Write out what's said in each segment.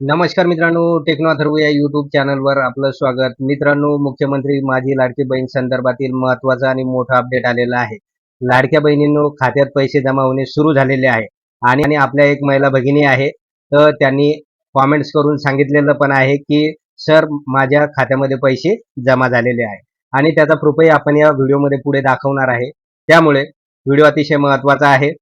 नमस्कार मित्रांनो टेक्नो अथर्व या युट्यूब चॅनलवर आपलं स्वागत. मित्रांनो मुख्यमंत्री माझी लाडकी बहीण संदर्भातील महत्त्वाचा आणि मोठा अपडेट आलेला आहे. लाडक्या बहिणींनो खात्यात पैसे जमा होणे सुरू झालेले आहे आणि आपल्या एक महिला भगिनी आहे. तर त्यांनी कॉमेंट्स करून सांगितलेलं पण आहे की सर माझ्या खात्यामध्ये पैसे जमा झालेले आहे आणि त्याचा प्रूफही आपण या व्हिडिओमध्ये पुढे दाखवणार आहे. त्यामुळे व्हिडिओ अतिशय महत्त्वाचा आहे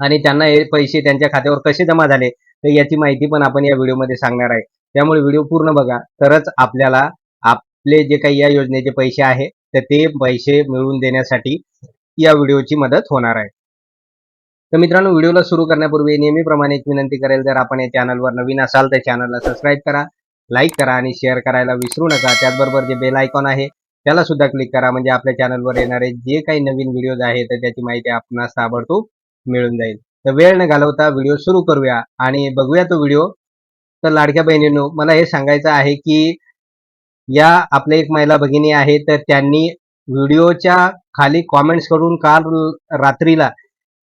आणि त्यांना हे पैसे त्यांच्या खात्यावर कसे जमा झाले? तर याची माहिती पण आपण या व्हिडिओमध्ये सांगणार आहे. त्यामुळे व्हिडिओ पूर्ण बघा. तरच आपल्याला आपले जे काही या योजनेचे पैसे आहे तर ते पैसे मिळवून देण्यासाठी या व्हिडिओची मदत होणार आहे. तर मित्रांनो व्हिडिओला सुरू करण्यापूर्वी नेहमीप्रमाणे एक विनंती करेल जर आपण या चॅनलवर नवीन असाल तर चॅनलला सबस्क्राईब करा लाईक करा आणि शेअर करायला विसरू नका. त्याचबरोबर जे बेल आयकॉन आहे त्याला सुद्धा क्लिक करा म्हणजे आपल्या चॅनलवर येणारे जे काही नवीन व्हिडिओज आहेत तर त्याची माहिती आपणास ताबडतोब मिळून जाईल. तर वेळ न घालवता व्हिडिओ सुरू करूया. आणि बघूया तो व्हिडिओ तर लाडक्या बहिणींनो मला हे सांगायचं आहे की या आपल्या एक महिला भगिनी आहे तर त्यांनी व्हिडिओच्या खाली कॉमेंट्स करून काल रात्रीला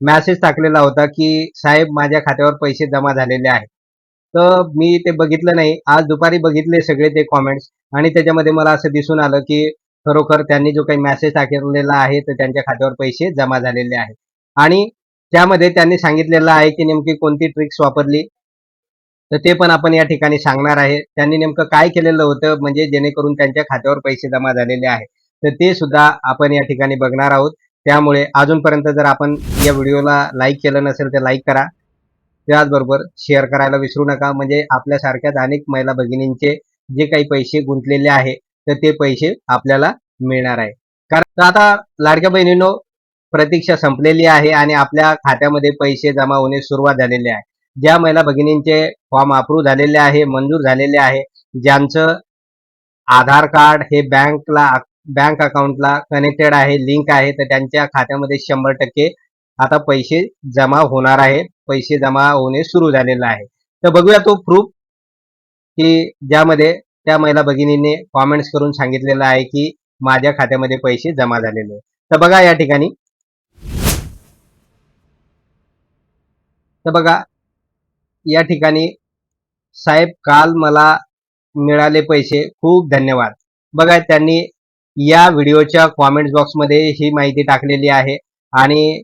मॅसेज टाकलेला होता की साहेब माझ्या खात्यावर पैसे जमा झालेले आहेत. तर मी ते बघितलं नाही. आज दुपारी बघितले सगळे ते कॉमेंट्स आणि त्याच्यामध्ये मला असं दिसून आलं की खरोखर त्यांनी जो काही मॅसेज टाकलेला आहे तर त्यांच्या खात्यावर पैसे जमा झालेले आहेत. आणि त्यामध्ये त्यांनी सांगितलेलं आहे की नेमकी कोणती ट्रिक्स वापरली. तर ते पण आपण या ठिकाणी सांगणार आहे. त्यांनी नेमकं काय केलेलं होतं म्हणजे जेणेकरून त्यांच्या खात्यावर पैसे जमा झालेले आहे तर ते सुद्धा आपण या ठिकाणी बघणार आहोत. त्यामुळे अजूनपर्यंत जर आपण या व्हिडिओला लाईक केलं नसेल तर लाईक करा. त्याचबरोबर शेअर करायला विसरू नका. म्हणजे आपल्यासारख्याच अनेक महिला भगिनींचे जे काही पैसे गुंतलेले आहे तर ते पैसे आपल्याला मिळणार आहे. कारण आता लाडक्या बहिणींनो प्रतीक्षा संपलेली आहे आणि आपल्या खात्यामध्ये पैसे जमा होणे सुरुवात झालेली आहे. ज्या महिला भगिनींचे फॉर्म अप्रूव्ह झालेले आहे मंजूर झालेले आहे ज्यांचं आधार कार्ड हे बँकला बँक अकाउंटला कनेक्टेड आहे लिंक आहे तर त्यांच्या खात्यामध्ये शंभर टक्के आता पैसे जमा होणार आहे. पैसे जमा होणे सुरू झालेलं आहे. तर बघूया तो प्रूफ की ज्यामध्ये त्या महिला भगिनीने कॉमेंट्स करून सांगितलेलं आहे की माझ्या खात्यामध्ये पैसे जमा झालेले आहे. तर बघा या ठिकाणी. तर बघा या ठिकाणी साहेब काल मला मिळाले पैसे. खूप धन्यवाद. बघा त्यांनी या व्हिडिओच्या कॉमेंट बॉक्समध्ये ही माहिती टाकलेली आहे आणि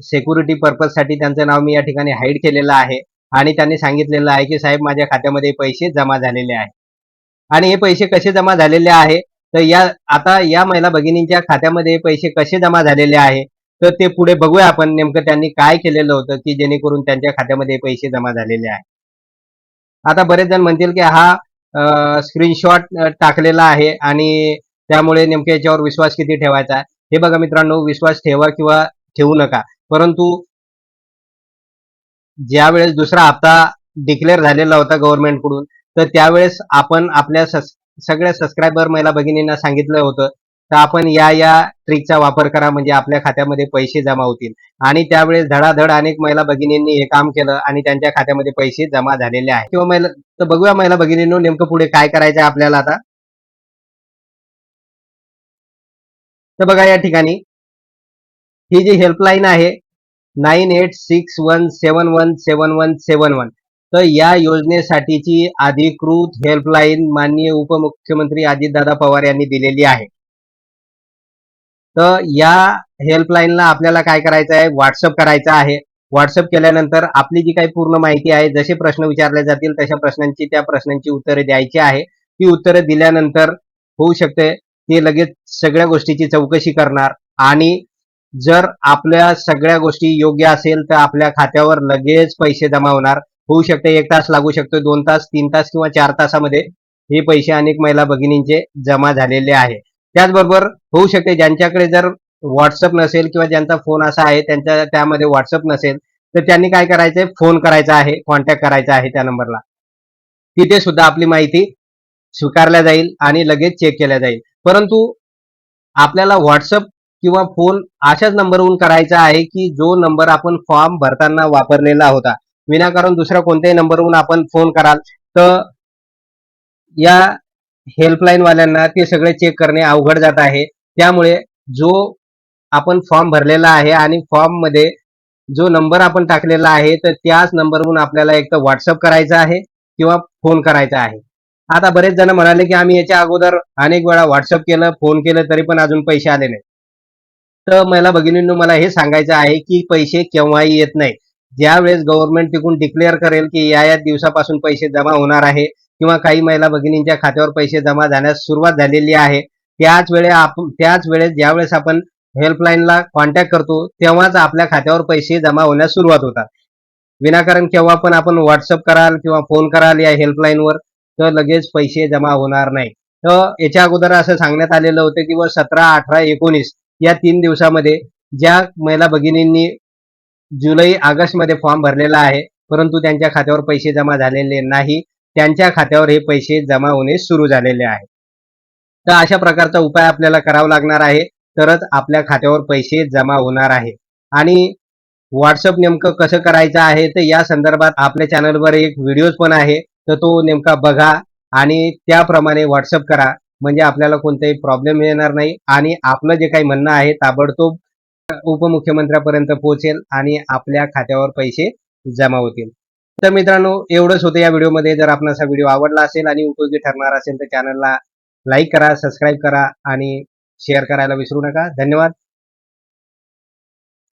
सेक्युरिटी पर्पजसाठी त्यांचं नाव मी या ठिकाणी हाईड केलेलं आहे आणि त्यांनी सांगितलेलं आहे की साहेब माझ्या खात्यामध्ये पैसे जमा झालेले आहे आणि हे पैसे कसे जमा झालेले आहे? तर या आता या महिला भगिनींच्या खात्यामध्ये पैसे कसे जमा झालेले आहे? तर ते पुढे बघूया आपण नेमकं त्यांनी काय केलेलं होतं की जेणेकरून त्यांच्या खात्यामध्ये पैसे जमा झालेले आहे आता बरेच जण म्हणतील की हा स्क्रीनशॉट टाकलेला आहे आणि त्यामुळे नेमक्या याच्यावर विश्वास किती ठेवायचा हे बघा मित्रांनो विश्वास ठेवा किंवा ठेवू नका. परंतु ज्या वेळेस दुसरा हप्ता डिक्लेअर झालेला होता गव्हर्नमेंटकडून तर त्यावेळेस आपण आपल्या सगळ्या सबस्क्रायबर महिला भगिनींना सांगितलं होतं तर आपण या या ट्रिकचा वापर करा म्हणजे आपल्या खात्यामध्ये पैसे जमा होतील. आणि त्यावेळेस धडाधड अनेक महिला भगिनींनी हे काम केलं आणि त्यांच्या खात्यामध्ये पैसे जमा झालेले आहे किंवा महिला तर बघूया महिला भगिनींनो नेमकं पुढे काय करायचं आपल्याला आता. तर बघा या ठिकाणी. ही जी हेल्पलाईन आहे nine eight six one seven one seven one seven one तर या योजनेसाठीची अधिकृत हेल्पलाईन माननीय उपमुख्यमंत्री अजितदादा पवार यांनी दिलेली आहे. तर या हेल्पलाईनला आपल्याला काय करायचं आहे? व्हॉट्सअप करायचं आहे. व्हॉट्सअप केल्यानंतर आपली जी काही पूर्ण माहिती आहे जसे प्रश्न विचारले जातील तशा प्रश्नांची त्या प्रश्नांची उत्तरे द्यायची आहे. ती उत्तरे दिल्यानंतर होऊ शकते ते लगेच सगळ्या गोष्टीची चौकशी करणार आणि जर आपल्या सगळ्या गोष्टी योग्य असेल तर आपल्या खात्यावर लगेच पैसे जमा होणार होऊ शकते एक तास लागू शकतो दोन तास तीन तास किंवा चार तासामध्ये हे पैसे अनेक महिला भगिनींचे जमा झालेले आहे. त्याचबरोबर होऊ शकते ज्यांच्याकडे जर व्हॉट्सअप नसेल किंवा ज्यांचा फोन असा आहे त्यांच्या त्यामध्ये व्हॉट्सअप नसेल तर त्यांनी काय करायचंय? फोन करायचा आहे कॉन्टॅक्ट करायचा आहे त्या नंबरला तिथे सुद्धा आपली माहिती स्वीकारल्या जाईल आणि लगेच चेक केल्या जाईल. परंतु आपल्याला व्हॉट्सअप किंवा फोन अशाच नंबरवरून करायचा आहे की जो नंबर आपण फॉर्म भरताना वापरलेला होता. विनाकारण दुसऱ्या कोणत्याही नंबरवरून आपण फोन कराल तर या हेल्पलाईन वाल्यांना ते सगळे चेक करणे अवघड जात आहे. त्यामुळे जो आपण फॉर्म भरलेला आहे आणि फॉर्ममध्ये जो नंबर आपण टाकलेला आहे तर त्याच नंबरवरून आपल्याला एक तर व्हॉट्सअप करायचा आहे किंवा फोन करायचा आहे. आता बरेच जण म्हणाले की आम्ही याच्या अगोदर अनेक वेळा व्हॉट्सअप केलं फोन केलं तरी पण अजून पैसे आले नाही तर मला भगिनींनो मला हे सांगायचं आहे की पैसे केव्हाही येत नाही ज्यावेळेस गव्हर्नमेंट तिकून डिक्लेअर करेल की या या दिवसापासून पैसे जमा होणार आहे किंवा काही महिला भगिनींच्या खात्यावर पैसे जमा झाल्यास सुरुवात झालेली आहे. त्याच वेळे आपण त्याच वेळेस ज्यावेळेस आपण हेल्पलाईनला कॉन्टॅक्ट करतो तेव्हाच आपल्या खात्यावर पैसे जमा होण्यास सुरुवात होतात. विनाकारण केव्हा पण आपण व्हॉट्सअप कराल किंवा फोन कराल या हेल्पलाईनवर तर लगेच पैसे जमा होणार नाही. तर याच्या अगोदर असं सांगण्यात आलेलं होतं की व सतरा अठरा एकोणीस या तीन दिवसामध्ये ज्या महिला भगिनींनी जुलै ऑगस्टमध्ये फॉर्म भरलेला आहे परंतु त्यांच्या खात्यावर पैसे जमा झालेले नाही. त्यांच्या खात्यावर हे पैसे जमा होणे सुरू झालेले आहे. तर अशा प्रकारचा उपाय आपल्याला करावा लागणार आहे. तरच आपल्या खात्यावर पैसे जमा होणार आहे. आणि व्हॉट्सअप नेमकं कसं करायचं आहे तर या संदर्भात आपल्या चॅनलवर एक व्हिडिओ पण आहे. तर तो नेमका बघा आणि त्याप्रमाणे व्हॉट्सअप करा. म्हणजे आपल्याला कोणताही प्रॉब्लेम येणार नाही. आणि आपलं जे काही म्हणणं आहे ताबडतोब उपमुख्यमंत्र्यापर्यंत पोहोचेल आणि आपल्या खात्यावर पैसे जमा होतील. तर मित्रांनो एवढंच होतं या व्हिडिओमध्ये. जर आपणास हा व्हिडिओ आवडला असेल आणि उपयोगी ठरणार असेल तर चॅनलला लाईक करा सबस्क्राईब करा आणि शेअर करायला विसरू नका. धन्यवाद.